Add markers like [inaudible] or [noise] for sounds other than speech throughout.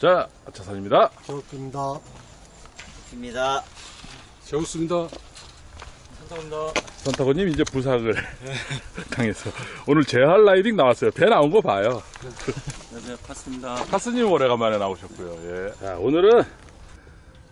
자, 차선입니다. 저입니다 입니다. 재우습니다 감사합니다. 산타고님 이제 부상을 [laughs] 당해서 오늘 재활 라이딩 나왔어요. 배 나온 거 봐요. 네, 봤습니다. 카스님 오래간만에 나오셨고요. 예. 자, 오늘은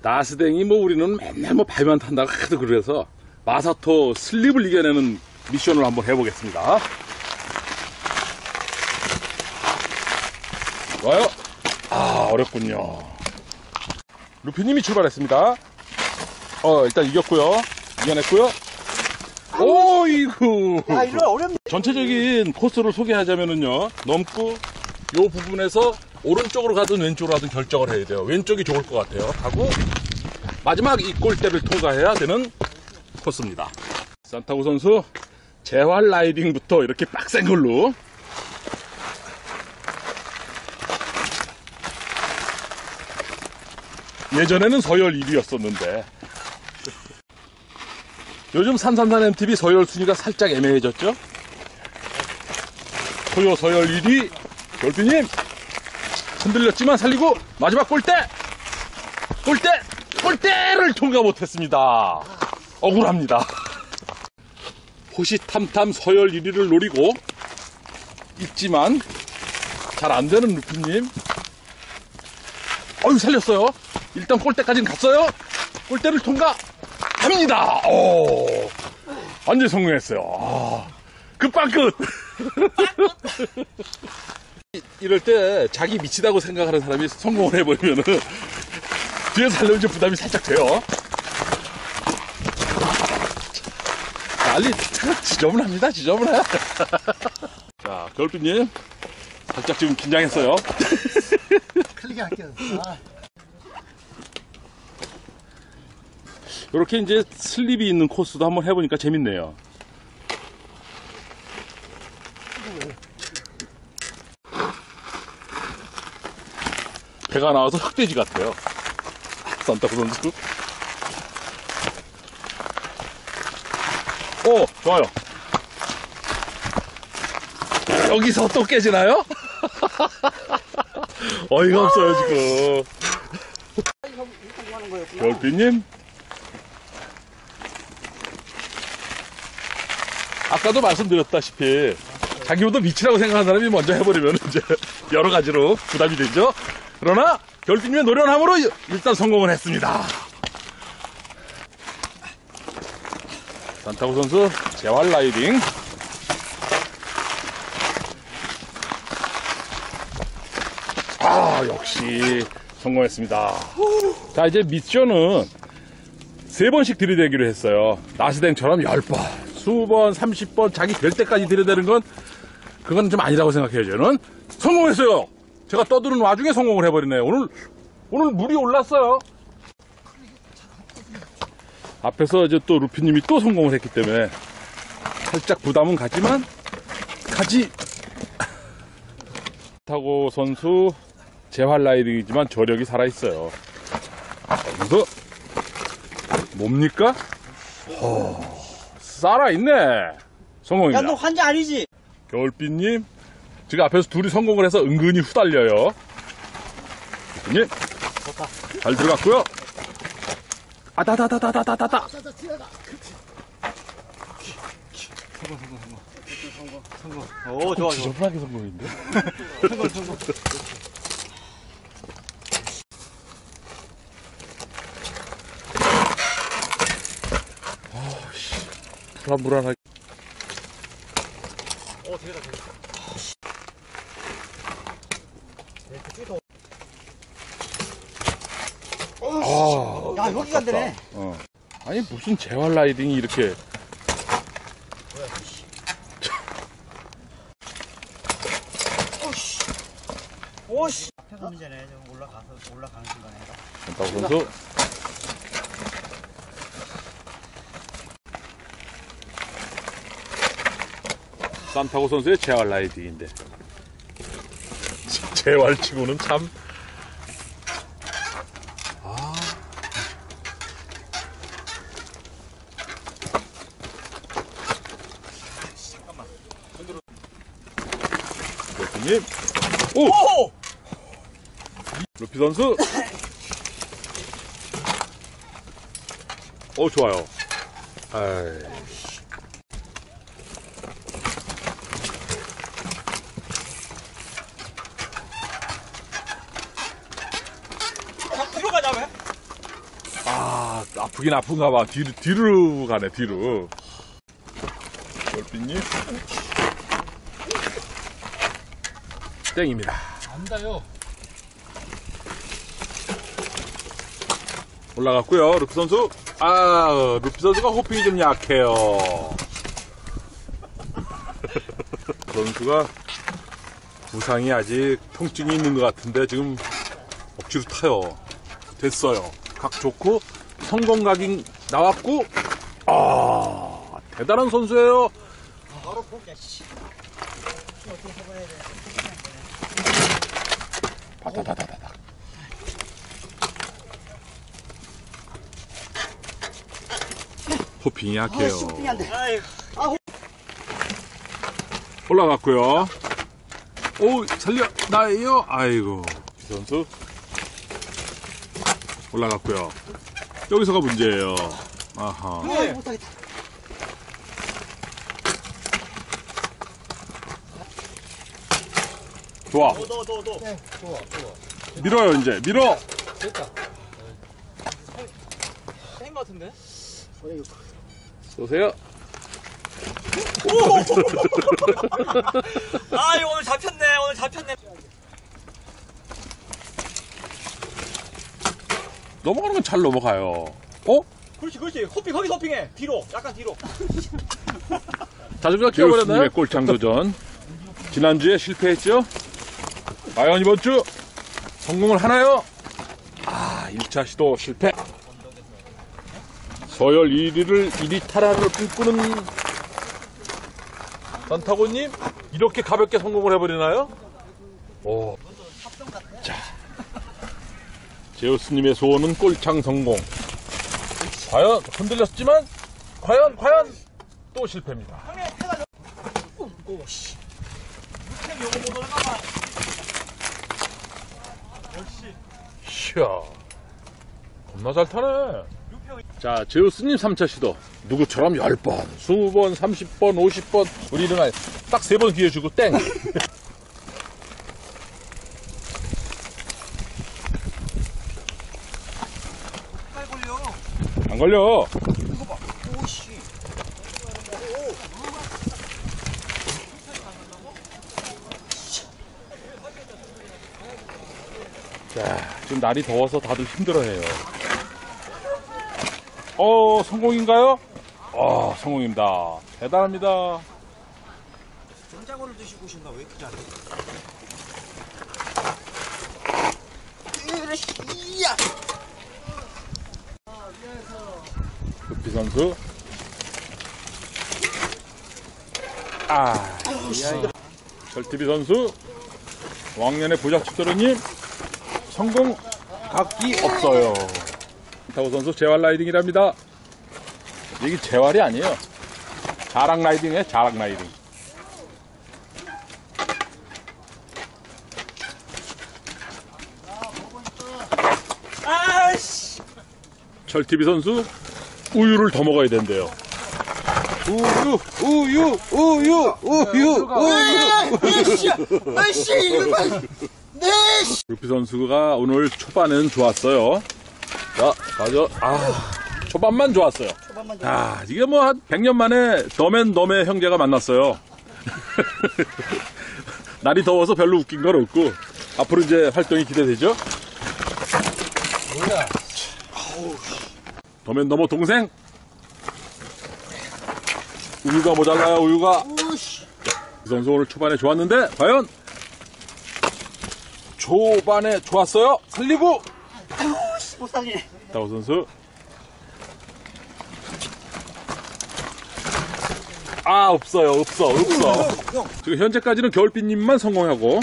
나스댕이 뭐 우리는 맨날 뭐 발만 탄다고 하도 그래서 마사토 슬립을 이겨내는 미션을 한번 해보겠습니다. 좋아요. 아, 어렵군요. 루피님이 출발했습니다. 어, 일단 이겼고요. 이겨냈고요. 오이구. 아, 이거 어렵네. 전체적인 코스를 소개하자면은요 넘고 요 부분에서 오른쪽으로 가든 왼쪽으로 가든 결정을 해야 돼요 왼쪽이 좋을 것 같아요 하고 마지막 이 골대를 통과해야 되는 코스입니다 산타고 선수 재활 라이딩부터 이렇게 빡센 걸로 예전에는 서열 1위였었는데. 요즘 333 MTV 서열 순위가 살짝 애매해졌죠? 토요 서열 1위 별비님. 흔들렸지만 살리고 마지막 골대! 골대! 골대를 통과 못했습니다. 억울합니다. 호시탐탐 서열 1위를 노리고 있지만 잘 안되는 루피님. 어유 살렸어요 일단 골대까지는 갔어요 골대를 통과합니다 오 완전 성공했어요 아, 끝방끝 [laughs] 이럴 때 자기 미치다고 생각하는 사람이 성공을 해버리면은 뒤에서 살려면 좀 부담이 살짝 돼요. 난리 [laughs] 지저분합니다, 지저분해. [laughs] 자, 겨울빛님. 살짝 지금 긴장했어요. 클릭 할게요 아, 이렇게 이제 슬립이 있는 코스도 한번 해보니까 재밌네요. 배가 나와서 흑돼지 같아요. 산타크 선수. 오, 좋아요. 여기서 또 깨지나요? [laughs] 어이가 없어요, 지금. 별빛님, 아까도 말씀드렸다시피 자기보다 미치라고 생각하는 사람이 먼저 해버리면 이제 여러 가지로 부담이 되죠. 그러나 결승님의 노련함으로 일단 성공을 했습니다. 산타고 선수 재활 라이딩. 아 역시 성공했습니다. 자 이제 미션은 세 번씩 들이대기로 했어요. 나스댕처럼 10번, 수번, 30번 자기 될 때까지 들이대는 건 그건 좀 아니라고 생각해요. 저는 성공했어요. 제가 떠드는 와중에 성공을 해버리네요. 오늘 오늘 물이 올랐어요. 앞에서 이제 또 루피님이 또 성공을 했기 때문에 살짝 부담은 가지만 가지 [laughs] 타고 선수 재활 라이딩이지만 저력이 살아 있어요. 그래서 뭡니까? 어, 살아있네. 성공입니다. 야, 너 환자 아니지? 겨울빛님, 지금 앞에서 둘이 성공을 해서 은근히 후달려요. 님, 잘 들어갔고요. 아다다다다다다다다. 오, 좋아, 좋아. 지저분하게 성공인데? 아씨, 불안불안하게. 아, 야, 여기가 안 되네. 어. 아니 무슨 재활 라이딩이 이렇게 오씨. 앞에서 문제네. 좀 올라가서, 올라가는 순간에. 산타고 선수 산타고 선수의 재활 라이딩인데 [laughs] 재활치고는 참 아. 대표님 오! 루피 선수. [laughs] 어, 좋아요. 아이. 뒤로 가자 왜? 아, 아프긴 아픈가 봐. 뒤로, 뒤로 가네, 뒤로. 별빛님. 땡입니다. 안다요. 올라갔고요 루피 선수. 아, 루피 선수가 호핑이 좀 약해요. [laughs] 선수가 부상이 아직 통증이 있는 것 같은데 지금 억지로 타요. 됐어요. 각 좋고 성공각이 나왔고 아 대단한 선수예요. 바로. 어떻게 해봐야 돼? 바다다다다다. 호핑이 약해요. 올라갔고요. 오 살려 나예요. 아이고 이 선수 올라갔고요. 여기서가 문제예요. 아하. 네. 좋아. 너너 너 너. 네, 좋아, 좋아. 밀어요 이제 밀어. 됐다. 센거 같은데? 쏘세요. 아 이거 오늘 잡혔네. 넘어가는 건 잘 넘어가요. 어? 그렇지 그렇지 호핑 거기서 호핑해 뒤로 약간 뒤로. 자전거 끼워버렸나요? 꼴창 도전. 지난주에 실패했죠? 과연 이번 주 성공을 하나요? 아, 1차 시도 실패. 서열 1위를 1위 탈환을 꿈꾸는 산타고님 이렇게 가볍게 성공을 해버리나요? 오. 자, 제우스님의 소원은 꼴창 성공. 과연 흔들렸지만 과연 과연 또 실패입니다. 이야, 겁나 잘 타네. 자, 제우스님 3차 시도. 누구처럼 10번, 20번, 30번, 50번. 우리는 딱 3번 기회 주고 땡. 빨 걸려. 안 걸려. 자, 지금 날이 더워서 다들 힘들어해요. 어, 성공인가요? 어, 성공입니다. 대단합니다. 전자고를 드시고 오신다 왜 이렇게 잘해? 이야. 루피 선수. 아, 절티비 선수. 왕년의 부작축 도련님. 성공 각기 없어요. 타고 선수 재활 라이딩이랍니다. 이게 재활이 아니에요. 자랑 라이딩이에요, 자랑 라이딩. 아씨. 철티비 선수 우유를 더 먹어야 된대요. 우유, 우유, 우유, 우유, 우유. 아씨 이거 봐. 네. 루피 선수가 오늘 초반은 좋았어요. 자, 가죠. 아, 초반만 좋았어요. 초반만 좀. 아, 이게 뭐 한 100년 만에 더맨 덤의 형제가 만났어요. [laughs] 날이 더워서 별로 웃긴 건 없고 앞으로 이제 활동이 기대되죠? 뭐야? 더맨 더머 동생 우유가 모자라요 우유가. 이 선수 오늘 초반에 좋았는데 과연 초반에 좋았어요 살리고 못 살리네. 다우 선수 아 없어요 없어 없어 형. 지금 현재까지는 겨울빛님만 성공하고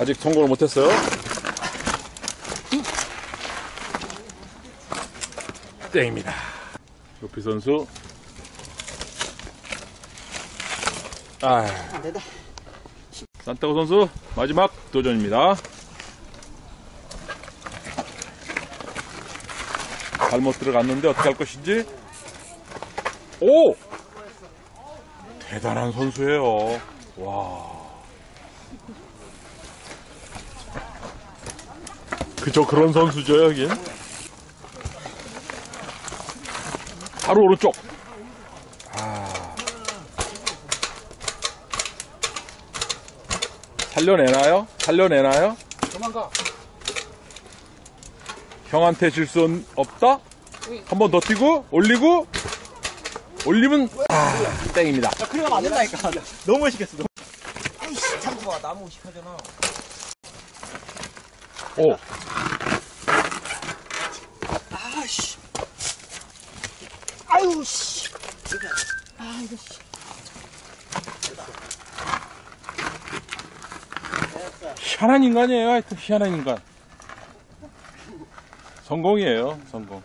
아직 성공을 못했어요 땡입니다 루피 선수 아 안 된다. 산타고 선수 마지막 도전입니다 잘못 들어갔는데 어떻게 할 것인지. 오! 대단한 선수예요. 와. 그저 그런 선수죠, 여긴. 바로 오른쪽. 아. 살려내나요? 살려내나요? 도망가. 형한테 질 수 없다? 한 번 더 뛰고, 올리고, 올리면, 아, 땡입니다. 야, 그래 가면 안 된다니까. 너무 의식했어. 너무. 아이씨, 자꾸 봐. 나무 의식하잖아. 오, 아씨. 아유, 씨. 아, 이거 씨. 희한한 인간이에요. 하여튼 희한한 인간. 성공이에요, 성공.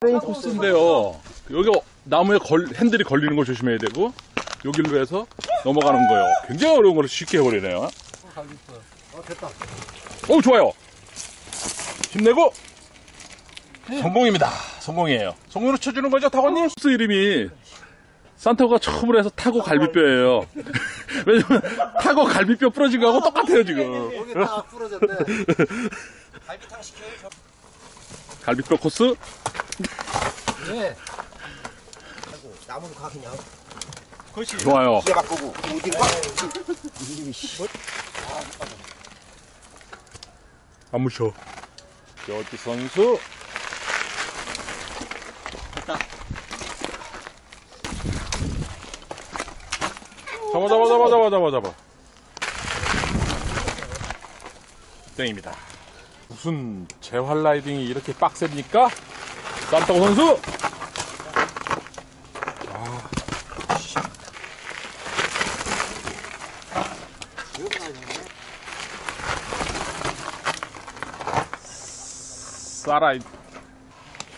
그런 코스인데요. 여기 나무에 걸, 핸들이 걸리는 거 조심해야 되고, 여기로 해서 넘어가는 거예요. 굉장히 어려운 걸 쉽게 해버리네요. 어, 됐다. 오, 좋아요. 힘내고, 성공입니다. 성공이에요. 성공으로 쳐주는 거죠, 타고님? 코스 이름이 산타가 처음으로 해서 타고 갈비뼈예요. [laughs] 왜냐면 타고 갈비뼈 부러진 거하고 똑같아요, 지금. 여기 딱 부러졌네. 갈비탕 시켜요. 저. 갈비뼈 코스? 네. 아이고, 나무도 가 그냥. 그렇지. 좋아요. 바꾸고. 어디가? 안 무셔. 여주 선수. 잡아, 잡아, 잡아, 잡아, 잡아. 땡입니다. 무슨 재활 라이딩이 이렇게 빡셉니까? 산타고 선수! 사라이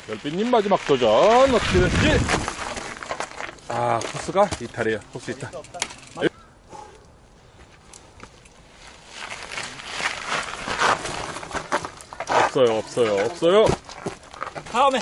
별빛님 마지막 도전 어떻게 될지 아 코스가 이탈이에요 코스 이탈 없어요 없어요 없어요 다음에.